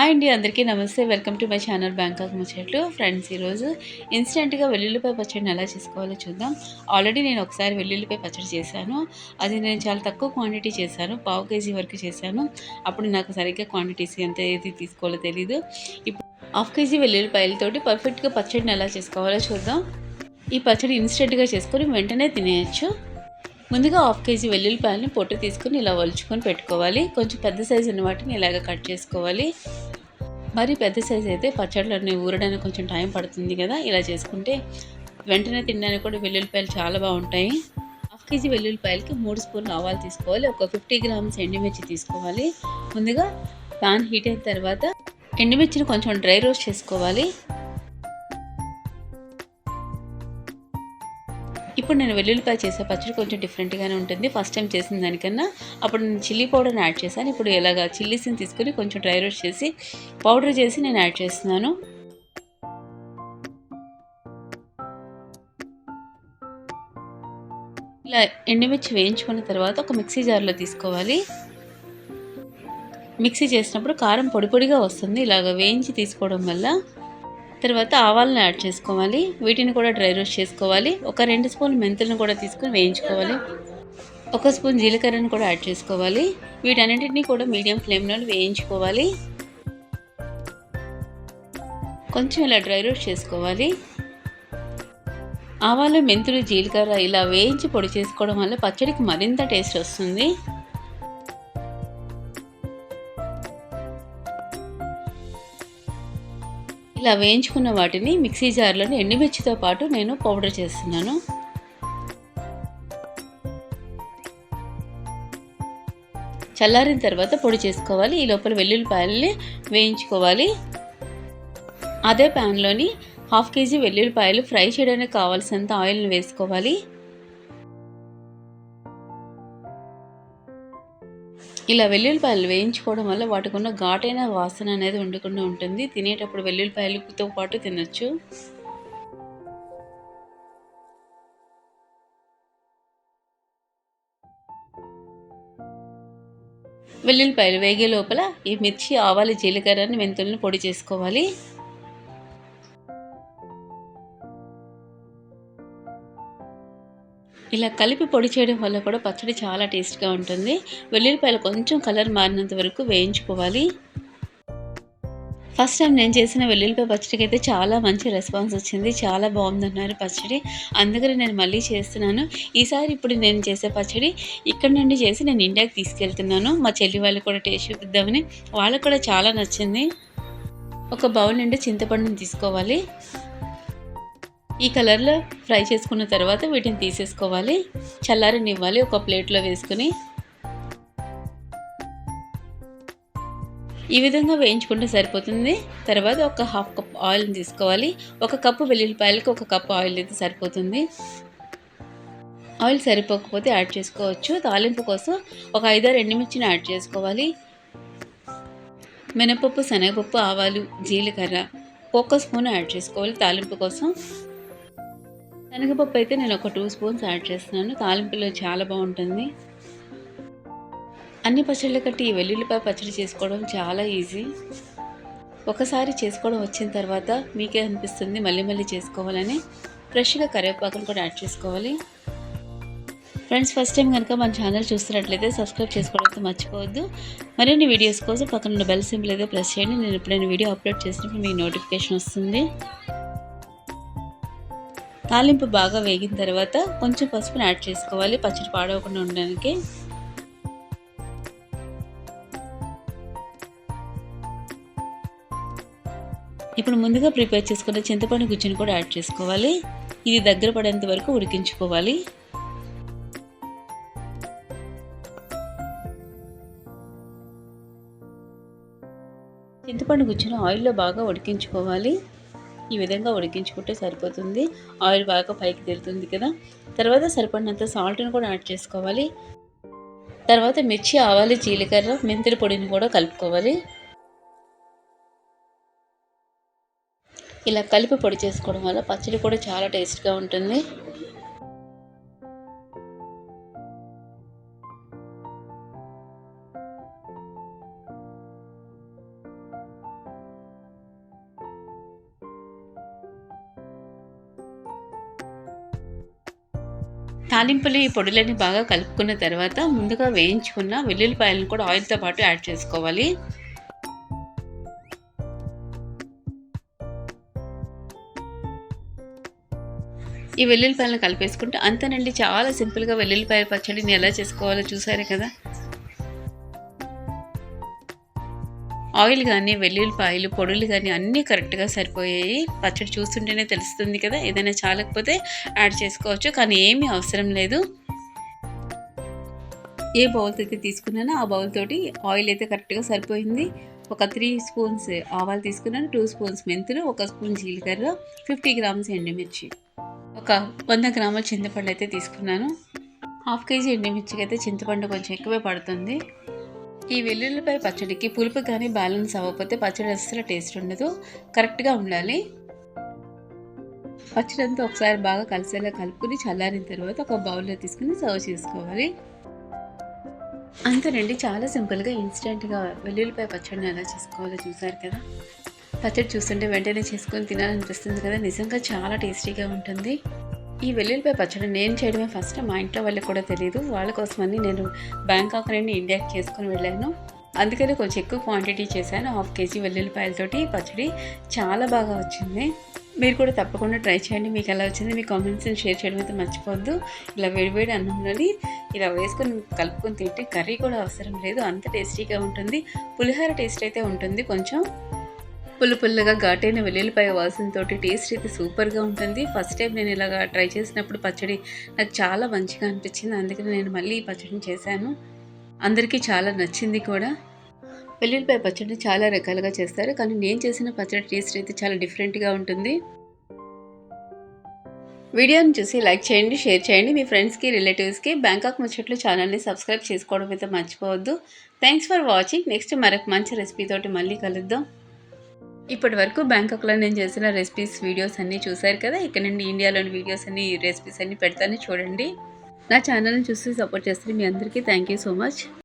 Hi అండి అందరికీ నమస్తే. Welcome to my channel Bangkok ముచ్చట్లు. ఫ్రెండ్స్ ఈరోజు ఇన్స్టెంట్గా వెల్లుల్లిపాయ పచ్చడిని ఎలా చేసుకోవాలో చూద్దాం. ఆల్రెడీ నేను ఒకసారి వెల్లుల్లిపాయ పచ్చడి చేశాను. అది నేను చాలా తక్కువ క్వాంటిటీ చేశాను. పావు కేజీ వరకు చేశాను. అప్పుడు నాకు సరిగ్గా క్వాంటిటీస్ ఎంత ఏది తీసుకోవాలో తెలీదు. ఇప్పుడు హాఫ్ కేజీ వెల్లుల్లిపాయలతోటి పర్ఫెక్ట్గా పచ్చడిని ఎలా చేసుకోవాలో చూద్దాం. ఈ పచ్చడి ఇన్స్టెంట్గా చేసుకొని వెంటనే తినేయచ్చు. ముందుగా హాఫ్ కేజీ వెల్లుల్లిపాయలని పొట్టు తీసుకొని ఇలా వలుచుకొని పెట్టుకోవాలి. కొంచెం పెద్ద సైజు ఉన్న వాటిని ఇలాగ కట్ చేసుకోవాలి. మరి పెద్ద సైజు అయితే పచ్చళ్ళని ఊరడానికి కొంచెం టైం పడుతుంది కదా. ఇలా చేసుకుంటే వెంటనే తినడానికి కూడా వెల్లుల్లిపాయలు చాలా బాగుంటాయి. హాఫ్ కేజీ వెల్లుల్లిపాయలకి మూడు స్పూన్లు ఆవాలు తీసుకోవాలి. ఒక ఫిఫ్టీ గ్రామ్స్ ఎండుమిర్చి తీసుకోవాలి. ముందుగా పాన్ హీట్ అయిన తర్వాత ఎండుమిర్చిని కొంచెం డ్రై రోస్ట్ చేసుకోవాలి. ఇప్పుడు నేను వెల్లుల్లిపాయ చేసే పచ్చడి కొంచెం డిఫరెంట్గానే ఉంటుంది. ఫస్ట్ టైం చేసిన దానికన్నా అప్పుడు నేను చిల్లీ పౌడర్ని యాడ్ చేశాను. ఇప్పుడు ఇలాగా చిల్లీస్ని తీసుకొని కొంచెం డ్రై రోస్ట్ చేసి పౌడర్ చేసి నేను యాడ్ చేస్తున్నాను. ఇలా ఎండుమిర్చి వేయించుకున్న తర్వాత ఒక మిక్సీ జార్లో తీసుకోవాలి. మిక్సీ చేసినప్పుడు కారం పొడి పొడిగా వస్తుంది. ఇలాగ వేయించి తీసుకోవడం వల్ల తర్వాత ఆవాలను యాడ్ చేసుకోవాలి. వీటిని కూడా డ్రై రోస్ట్ చేసుకోవాలి. ఒక రెండు స్పూన్ మెంతులను కూడా తీసుకొని వేయించుకోవాలి. ఒక స్పూన్ జీలకర్రను కూడా యాడ్ చేసుకోవాలి. వీటన్నింటినీ కూడా మీడియం ఫ్లేమ్లో వేయించుకోవాలి. కొంచెం ఇలా డ్రై రోస్ట్ చేసుకోవాలి. ఆవాలు మెంతులు జీలకర్ర ఇలా వేయించి పొడి చేసుకోవడం వల్ల పచ్చడికి మరింత టేస్ట్ వస్తుంది. ఇలా వేయించుకున్న వాటిని మిక్సీ జార్లోని ఎండుమిర్చితో పాటు నేను పౌడర్ చేస్తున్నాను. చల్లారిన తర్వాత పొడి చేసుకోవాలి. ఈ లోపల వెల్లుల్లిపాయలని వేయించుకోవాలి. అదే ప్యాన్లోని హాఫ్ కేజీ వెల్లుల్లిపాయలు ఫ్రై చేయడానికి కావాల్సినంత ఆయిల్ని వేసుకోవాలి. ఇలా వెల్లుల్లిపాయలు వేయించుకోవడం వల్ల వాటికి ఉన్న ఘాటైన వాసన అనేది ఉండకుండా ఉంటుంది. తినేటప్పుడు వెల్లుల్లిపాయలతో పాటు తినచ్చు. వెల్లుల్లిపాయలు వేగే లోపల ఈ మిర్చి ఆవాలు జీలకర్రని మెంతులను పొడి చేసుకోవాలి. ఇలా కలిపి పొడి చేయడం వల్ల కూడా పచ్చడి చాలా టేస్ట్గా ఉంటుంది. వెల్లుల్లిపాయలు కొంచెం కలర్ మారినంత వరకు వేయించుకోవాలి. ఫస్ట్ టైం నేను చేసిన వెల్లుల్లిపాయ పచ్చడికి అయితే చాలా మంచి రెస్పాన్స్ వచ్చింది. చాలా బాగుందన్నారు పచ్చడి. అందుకని నేను మళ్ళీ చేస్తున్నాను. ఈసారి ఇప్పుడు నేను చేసే పచ్చడి ఇక్కడ నుండి చేసి నేను ఇండియాకి తీసుకెళ్తున్నాను. మా చెల్లి వాళ్ళు కూడా టేస్ట్ చూపిద్దామని. వాళ్ళకు కూడా చాలా నచ్చింది. ఒక బౌల్ నుండి చింతపండుని తీసుకోవాలి. ఈ కలర్లో ఫ్రై చేసుకున్న తర్వాత వీటిని తీసేసుకోవాలి. చల్లారనివ్వాలి ఒక ప్లేట్లో వేసుకుని. ఈ విధంగా వేయించుకుంటే సరిపోతుంది. తర్వాత ఒక హాఫ్ కప్ ఆయిల్ని తీసుకోవాలి. ఒక కప్పు వెల్లుల్లిపాయలకు ఒక కప్పు ఆయిల్ అయితే సరిపోతుంది. ఆయిల్ సరిపోకపోతే యాడ్ చేసుకోవచ్చు. తాలింపు కోసం ఒక ఐదారు ఎండుమిర్చిని యాడ్ చేసుకోవాలి. మినపప్పు శనగపప్పు ఆవాలు జీలకర్ర ఒక్క స్పూన్ యాడ్ చేసుకోవాలి తాలింపు కోసం. శనగపప్పు అయితే నేను ఒక టూ స్పూన్స్ యాడ్ చేస్తున్నాను. తాలింపులో చాలా బాగుంటుంది. అన్ని పచ్చళ్ళ కట్టి ఈ వెల్లుల్లిపాయ పచ్చడి చేసుకోవడం చాలా ఈజీ. ఒకసారి చేసుకోవడం వచ్చిన తర్వాత మీకే అనిపిస్తుంది మళ్ళీ మళ్ళీ చేసుకోవాలని. ఫ్రెష్గా కరివేపాకును కూడా యాడ్ చేసుకోవాలి. ఫ్రెండ్స్ ఫస్ట్ టైం కనుక మన ఛానల్ చూస్తున్నట్లయితే సబ్స్క్రైబ్ చేసుకోవడం మర్చిపోవద్దు. మరిన్ని వీడియోస్ కోసం పక్కన బెల్ సింపుల్ అయితే ప్రెస్ చేయండి. నేను ఎప్పుడైనా వీడియో అప్లోడ్ చేసినప్పుడు మీకు నోటిఫికేషన్ వస్తుంది. తాలింపు బాగా వేగిన తర్వాత కొంచెం పసుపుని యాడ్ చేసుకోవాలి. పచ్చడి పాడవకుండా ఉండడానికి. ఇప్పుడు ముందుగా ప్రిపేర్ చేసుకున్న చింతపండు గుజ్జును కూడా యాడ్ చేసుకోవాలి. ఇది దగ్గర పడేంత వరకు ఉడికించుకోవాలి. చింతపండు గుజ్జును ఆయిల్లో బాగా ఉడికించుకోవాలి. ఈ విధంగా ఉడికించుకుంటే సరిపోతుంది. ఆయిల్ బాగా పైకి తెలుతుంది కదా. తర్వాత సరిపడినంత సాల్ట్ని కూడా యాడ్ చేసుకోవాలి. తర్వాత మిర్చి ఆవాలి జీలకర్ర మెంతుల పొడిని కూడా కలుపుకోవాలి. ఇలా కలిపి పొడి చేసుకోవడం వల్ల పచ్చడి కూడా చాలా టేస్ట్గా ఉంటుంది. తాలింపులు ఈ పొడులన్నీ బాగా కలుపుకున్న తర్వాత ముందుగా వేయించుకున్న వెల్లుల్లిపాయలను కూడా ఆయిల్తో పాటు యాడ్ చేసుకోవాలి. ఈ వెల్లుల్లిపాయలను కలిపేసుకుంటే అంతేనండి చాలా సింపుల్గా వెల్లుల్లిపాయ పచ్చడిని ఎలా చేసుకోవాలో చూసారే కదా? ఆయిల్ కానీ వెల్లుల్లిపాయలు పొడులు కానీ అన్నీ కరెక్ట్గా సరిపోయాయి పచ్చడి చూస్తుంటేనే తెలుస్తుంది కదా ఏదైనా చాలకపోతే యాడ్ చేసుకోవచ్చు కానీ ఏమీ అవసరం లేదు. ఏ బౌల్ అయితే తీసుకున్నానో ఆ బౌల్ తోటి ఆయిల్ అయితే కరెక్ట్గా సరిపోయింది. ఒక త్రీ స్పూన్స్ ఆవాలు తీసుకున్నాను టూ స్పూన్స్ మెంతులు ఒక స్పూన్ జీలకర్ర ఫిఫ్టీ గ్రామ్స్ ఎండుమిర్చి. ఒక వంద గ్రాముల చింతపండు అయితే తీసుకున్నాను. హాఫ్ కేజీ ఎండుమిర్చికి అయితే చింతపండు కొంచెం ఎక్కువే పడుతుంది. ఈ వెల్లుల్లిపాయ పచ్చడికి పులుపు కానీ బ్యాలెన్స్ అవ్వకపోతే పచ్చడి అస్సలు టేస్ట్ ఉండదు. కరెక్ట్గా ఉండాలి. పచ్చడి అంతా ఒకసారి బాగా కలిసేలా కలుపుకుని చల్లారిన తర్వాత ఒక బౌల్లో తీసుకుని సర్వ్ చేసుకోవాలి. అంతేనండి చాలా సింపుల్గా ఇన్స్టెంట్గా వెల్లుల్లిపాయ పచ్చడిని ఎలా చేసుకోవాలో చూసారు కదా? పచ్చడి చూస్తుంటే వెంటనే చేసుకొని తినాలనిపిస్తుంది కదా? నిజంగా చాలా టేస్టీగా ఉంటుంది. ఈ వెల్లుల్లిపాయ పచ్చడి నేను చేయడమే ఫస్ట్ మా ఇంట్లో వాళ్ళకి కూడా తెలియదు వాళ్ళ కోసమని నేను బ్యాంకాక్ నుండి ఇండియాకి చేసుకొని వెళ్ళాను. అందుకని కొంచెం ఎక్కువ క్వాంటిటీ చేశాను. హాఫ్ కేజీ వెల్లుల్లిపాయలతోటి పచ్చడి చాలా బాగా వచ్చింది. మీరు కూడా తప్పకుండా ట్రై చేయండి. మీకు ఎలా వచ్చింది మీ కామెంట్స్ని షేర్ చేయడం అయితే మర్చిపోద్దు ఇలా వేడివేడి అన్నంలోని ఇలా వేసుకొని కలుపుకొని తింటే కర్రీ కూడా అవసరం లేదు. అంత టేస్టీగా ఉంటుంది. పులిహోర టేస్ట్ అయితే ఉంటుంది కొంచెం. పుల్ల పుల్లగా ఘాటైన వెల్లుల్లిపాయ వాసనతో టేస్ట్ అయితే సూపర్గా ఉంటుంది. ఫస్ట్ టైం నేను ఇలాగా ట్రై చేసినప్పుడు పచ్చడి నాకు చాలా మంచిగా అనిపించింది. అందుకని నేను మళ్ళీ ఈ పచ్చడిని చేశాను. అందరికీ చాలా నచ్చింది కూడా. వెల్లుల్లిపాయ పచ్చడిని చాలా రకాలుగా చేస్తారు. కానీ నేను చేసిన పచ్చడి టేస్ట్ అయితే చాలా డిఫరెంట్గా ఉంటుంది. వీడియోని చూసి లైక్ చేయండి షేర్ చేయండి. మీ ఫ్రెండ్స్కి రిలేటివ్స్కి బ్యాంకాక్ ముచ్చట్లు ఛానల్ని సబ్స్క్రైబ్ చేసుకోవడం అయితే మర్చిపోవద్దు. Thanks for watching. నెక్స్ట్ మరొక మంచి రెసిపీ తోటి మళ్ళీ కలుద్దాం. ఇప్పటి వరకు బ్యాంకాక్లో నేను చేసిన రెసిపీస్ వీడియోస్ అన్నీ చూశారు కదా? ఇక్కడ నుండి ఇండియాలోని వీడియోస్ అన్ని రెసిపీస్ అన్నీ పెడతాను చూడండి. నా ఛానల్ని చూసి సపోర్ట్ చేస్తే మీ అందరికీ థ్యాంక్ యూ సో మచ్